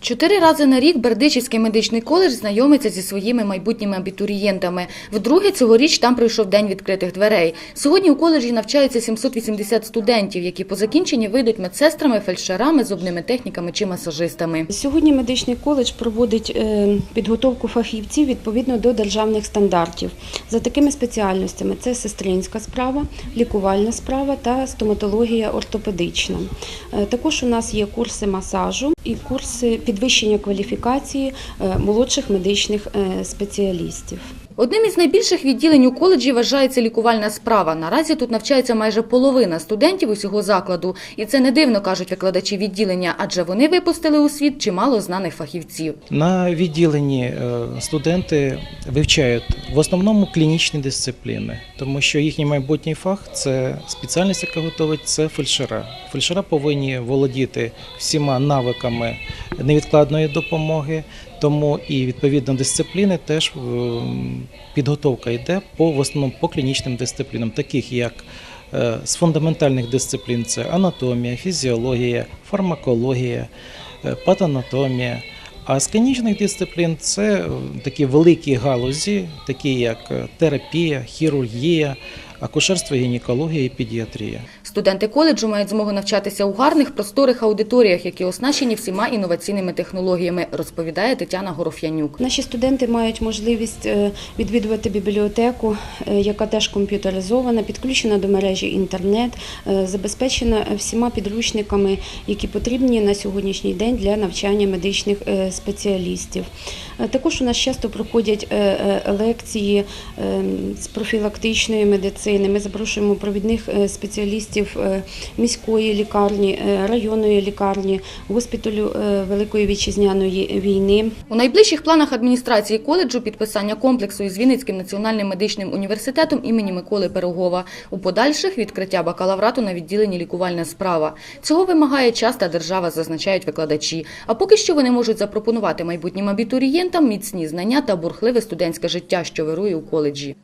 Чотири рази на рік Бердичівський медичний коледж знайомиться зі своїми майбутніми абітурієнтами. Вдруге цьогоріч там пройшов день відкритих дверей. Сьогодні у коледжі навчаються 780 студентів, які по закінченні вийдуть медсестрами, фельдшерами, зубними техніками чи масажистами. Сьогодні медичний коледж проводить е, підготовку фахівців відповідно до державних стандартів. За такими спеціальностями це сестринська справа, лікувальна справа та стоматологія ортопедична. Е, Також у нас є курси масажу і курси підвищення кваліфікації е, молодших медичних е, спеціалістів. Одним із найбільших відділень у коледжі вважається лікувальна справа. Наразі тут навчається майже половина студентів усього закладу. І це не дивно, кажуть викладачі відділення, адже вони випустили у світ чимало знаних фахівців. На відділенні е, студенти вивчають в основному клінічні дисципліни, тому що їхній майбутній фах це спеціальність, яка готовить це фельдшера. Фельдшера повинні володіти всіма навиками невідкладної допомоги, тому і відповідно дисципліни теж е, підготовка йде по в основному по клінічним дисциплінам, таких як е, з фундаментальних дисциплін це анатомія, фізіологія, фармакологія, е, патанатомія. А з клінічних дисциплін це такі великі галузі, такі як терапія, хірургія, акушерство, гінекологія і педіатрія. Студенти коледжу мають змогу навчатися у гарних просторих аудиторіях, які оснащені всіма інноваційними технологіями, розповідає Тетяна Гороф'янюк. Наші студенти мають можливість е, відвідувати бібліотеку, е, яка теж комп'ютеризована, підключена до мережі інтернет, е, забезпечена всіма підручниками, які потрібні на сьогоднішній день для навчання медичних спеціалістів. Також у нас часто проходять лекції е, з профілактичної медицини. Ми запрошуємо провідних е, спеціалістів е, міської лікарні, е, районної лікарні, госпіталю Великої вітчизняної війни. У найближчих планах адміністрації коледжу підписання комплексу із Вінницьким національним медичним університетом імені Миколи Пирогова. У подальших відкриття бакалаврату на відділенні лікувальна справа. Цього вимагає час та держава, зазначають викладачі. А поки що вони можуть запропонувати майбутнім абітурієнтам міцні знання та бурхливе студентське життя, що вирує у коледжі.